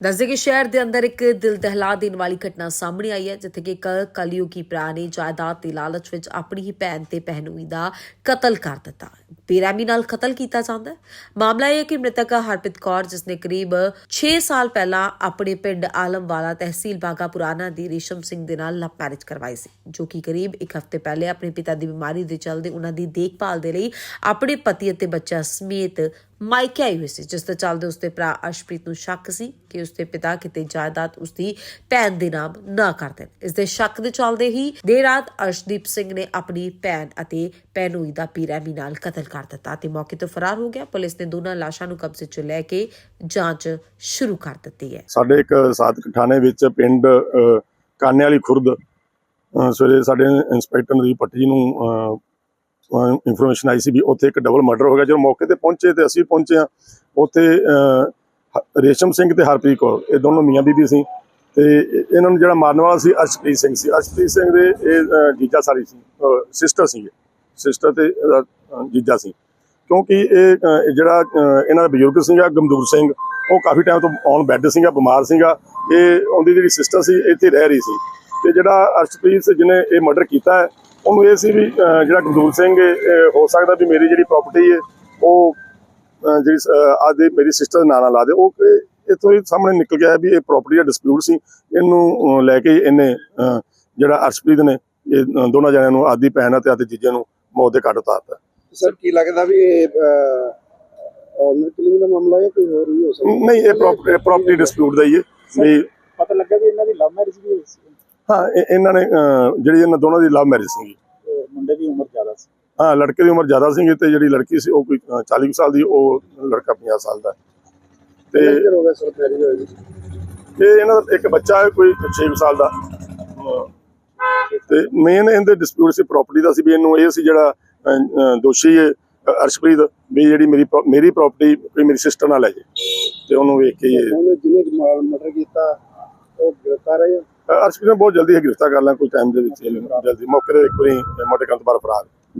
ਦੱਸਦੇ ਕਿ ਸ਼ਹਿਰ ਦੇ ਅੰਦਰ ਇੱਕ ਦਿਲ ਦਹਿਲਾ ਦੇਣ ਵਾਲੀ ਘਟਨਾ ਸਾਹਮਣੇ ਆਈ ਹੈ, ਜਿੱਥੇ ਕਿ ਕਲਯੁਗੀ ਭਰਾ ਨੇ ਜਾਇਦਾਦ ਦੇ ਲਾਲਚ ਵਿੱਚ ਆਪਣੀ ਹੀ ਭੈਣ ਤੇ ਪਹਿਨੂਈ ਦਾ ਕਤਲ ਕਰ ਦਿੱਤਾ। ਬੇਰਹਿਮੀ ਨਾਲ ਕਤਲ ਕੀਤਾ ਜਾਂਦਾ ਹੈ। ਮਾਮਲਾ ਇਹ ਹੈ ਕਿ ਮ੍ਰਿਤਕ ਹਰਪ੍ਰੀਤ ਕੌਰ, ਜਿਸ ਨੇ ਕਰੀਬ 6 ਸਾਲ ਪਹਿਲਾਂ ਆਪਣੇ ਪਿੰਡ ਆਲਮਵਾਲਾ ਤਹਿਸੀਲ ਬਾਗਾ ਪੁਰਾਣਾ ਦੀ ਰੇਸ਼ਮ ਸਿੰਘ ਦੇ ਨਾਲ ਲਵ ਮੈਰਿਜ ਕਰਵਾਈ ਸੀ, ਜੋ ਕਿ ਕਰੀਬ ਇੱਕ ਹਫ਼ਤੇ ਪਹਿਲੇ ਆਪਣੇ ਪਿਤਾ ਦੀ ਬਿਮਾਰੀ ਦੇ ਚੱਲਦੇ ਉਹਨਾਂ ਦੀ ਦੇਖਭਾਲ ਦੇ ਲਈ ਆਪਣੇ ਪਤੀ ਅਤੇ ਬੱਚਾ ਸਮੇਤ ਮਾਇਕੇ ਆਈ ਹੋਈ ਸੀ ਜਿਸ ਦੇ ਚੱਲਦੇ ਉਸਦੇ ਭਰਾ ਅਰਸ਼ਪ੍ਰੀਤ ਨੂੰ ਸ਼ੱਕ ਸੀ ਕਿ ਉਸਦੇ ਪਿਤਾ ਕਿਤੇ ਜਾਇਦਾਦ ਉਸਦੀ ਭੈਣ ਦੇ ਨਾਮ ਨਾ ਕਰ ਦੇਣ। ਇਸ ਦੇ ਸ਼ੱਕ ਦੇ ਚੱਲਦੇ ਹੀ ਦੇਰ ਰਾਤ ਅਰਸ਼ਦੀਪ ਸਿੰਘ ਨੇ ਆਪਣੀ ਭੈਣ ਅਤੇ ਪੈਨੋਈ ਦਾ ਬੇਰਹਿਮੀ ਨਾਲ ਕਤਲ ਕਰ ਦਿੱਤਾ ਤੇ ਮੌਕੇ ਤੋਂ ਫਰਾਰ ਹੋ ਗਿਆ। ਪੁਲਿਸ ਨੇ ਦੋਨਾਂ ਲਾਸ਼ਾਂ ਨੂੰ ਕਬਜ਼ੇ 'ਚ ਲੈ ਕੇ ਜਾਂਚ ਸ਼ੁਰੂ ਕਰ ਦਿੱਤੀ ਹੈ। ਸਾਡੇ ਇੱਕ ਸਾਧਕ ਥਾਣੇ ਵਿੱਚ ਪਿੰਡ ਅ, ਕਾਨੇ ਵਾਲੀ ਖੁਰਦ ਸਵੇਰੇ ਸਾਡੇ ਇੰਸਪੈਕਟਰ ਨਦੀਪ ਪੱਟੀ ਨੂੰ ਇਨਫੋਰਮੇਸ਼ਨ ਆਈ ਸੀ ਵੀ ਉੱਥੇ ਇੱਕ ਡਬਲ ਮਰਡਰ ਹੋ ਗਿਆ। ਜਦੋਂ ਮੌਕੇ ਤੇ ਪਹੁੰਚੇ ਤੇ ਅਸੀਂ ਪਹੁੰਚੇ ਹਾਂ, ਉੱਥੇ ਰੇਸ਼ਮ ਸਿੰਘ ਤੇ ਹਰਪ੍ਰੀਤ ਕੌਰ, ਇਹ ਦੋਨੋਂ ਮੀਆਂ ਬੀਬੀ ਸੀ। ਤੇ ਇਹਨਾਂ ਨੂੰ ਜਿਹੜਾ ਮਾਰਨ ਵਾਲਾ ਸੀ ਅਰਸ਼ਪ੍ਰੀਤ ਸਿੰਘ ਸੀ। ਅਰਸ਼ਪ੍ਰੀਤ ਸਿੰਘ ਦੇ ਇਹ ਜੀਜਾ ਸਾਰੀ ਸੀ ਸਿਸਟਰ ਸੀ ਸਿਸਟਰ ਤੇ ਜੀਜਾ ਸੀ। ਕਿਉਂਕਿ ਇਹ ਜਿਹੜਾ ਇਹਨਾਂ ਦਾ ਬਜ਼ੁਰਗ ਸੀਗਾ ਗਮਦੂਰ ਸਿੰਘ, ਉਹ ਕਾਫੀ ਟਾਈਮ ਤੋਂ ਔਨ ਬੈੱਡ ਸੀਗਾ, ਬਿਮਾਰ ਸੀਗਾ। ਇਹ ਉਹਦੀ ਜਿਹੜੀ ਸਿਸਟਰ ਸੀ, ਇੱਥੇ ਰਹਿ ਰਹੀ ਸੀ। ਤੇ ਜਿਹੜਾ ਅਰਸ਼ਪ੍ਰੀਤ ਜਿਹਨੇ ਇਹ ਮਰਡਰ ਕੀਤਾ ਹੈ ਉਹਨੂੰ ਇਹ ਸੀ ਵੀ ਜਿਹੜਾ ਗਮਦੂਰ ਸਿੰਘ ਹੋ ਸਕਦਾ ਵੀ ਮੇਰੀ ਜਿਹੜੀ ਪ੍ਰਾਪਰਟੀ ਹੈ ਉਹ ਜਿਹੜੀ ਆਦੇ ਮੇਰੀ ਸਿਸਟਰ ਨਾਂ ਨਾਲ ਲਾ ਦੇ ਉਹ ਇੱਥੋਂ ਹੀ ਸਾਹਮਣੇ ਨਿਕਲ ਗਿਆ ਵੀ ਇਹ ਪ੍ਰਾਪਰਟੀ ਦਾ ਡਿਸਪਿਊਟ ਸੀ। ਇਹਨੂੰ ਲੈ ਕੇ ਇਹਨੇ ਜਿਹੜਾ ਅਰਸ਼ਪ੍ਰੀਤ ਨੇ ਇਹ ਦੋਨਾਂ ਜਣਿਆਂ ਨੂੰ ਆਦੀ ਭੈਣ ਅਤੇ ਆਦੀ ਜੀਜੇ ਨੂੰ ਮੌਤ ਦੇ ਘਾਟ ਉਤਾਰਤਾ। ਸਰ ਕੀ ਲੱਗਦਾ ਵੀ ਇਹ ਆਨਰ ਕਿਲਿੰਗ ਦਾ ਮਾਮਲਾ ਹੈ ਕੋਈ ਹੋਰ ਵੀ ਹੋ ਸਕਦਾ? ਨਹੀਂ ਇਹ ਪ੍ਰਾਪਰਟੀ ਡਿਸਪਿਊਟ ਦਾ ਹੀ ਹੈ ਪਤਾ ਲੱਗਾ ਵੀ ਇਹਨਾਂ ਦੀ ਲਵ ਮੈਰਿਜ ਵੀ ਹੋਈ ਸੀ। ਹਾਂ ਇਹ- ਇਹਨਾਂ ਨੇ ਜਿਹੜੀ ਇਹਨਾਂ ਦੋਨਾਂ ਦੀ ਲਵ ਮੈਰਿਜ ਤੇ ਮੁੰਡੇ ਦੀ ਉਮਰ ਜ਼ਿਆਦਾ ਸੀ। ਹਾਂ ਲੜਕੇ ਦੀ ਉਮਰ ਜ਼ਿਆਦਾ ਸੀਗੀ ਤੇ ਜਿਹੜੀ ਲੜਕੀ ਸੀ ਉਹ ਕੋਈ ਅਹ, 40 ਕੁ ਸਾਲ ਦੀ ਉਹ ਲੜਕਾ 50 ਸਾਲ ਦਾ। ਤੇ ਹੋ? ਇਹ ਇਹਨਾਂ ਦਾ ਇੱਕ ਬੱਚਾ ਹੈ ਕੋਈ 6 ਸਾਲ ਦਾ। ਤੇ ਮੇਨ ਇਹਦੇ ਡਿਸਪਿਊਟ ਸੀ ਪ੍ਰਾਪਰਟੀ ਦਾ ਸੀ ਵੀ ਇਹਨੂੰ ਇਹ ਸੀ ਜਿਹੜਾ ਦੋਸ਼ੀ ਹੈ ਅਰਸ਼ਪ੍ਰੀਤ ਵੀ ਜਿਹੜੀ ਮੇਰੀ ਮੇਰੀ ਪ੍ਰਾਪਰਟੀ ਕੋਈ ਮੇਰੀ ਸਿਸਟਰ ਨਾਲ ਜੇ। ਤੇ ਉਹਨੂੰ ਵੇਖ ਕੇ ਹੀ ਜਿਹਨੇ ਮਰਡਰ ਕੀਤਾ ਉਹ ਗ੍ਰਿਫਤਾਰ ਹੈ ਅਰਸ਼ਪ੍ਰੀਤ ਨੂੰ ਬਹੁਤ ਜਲਦੀ ਇਹ ਗ੍ਰਿਫਤਾਰ ਕਰ ਲਾਂ ਕੋਈ ਟਾਈਮ ਦੇ ਵਿੱਚ, ਜਲਦੀ, ਮੌਕੇ ਤੇ ਇੱਕ ਵਾਰੀ ਮੋਟੇ ਕੰਤ ਬਾਰ ਫਰਾਰ।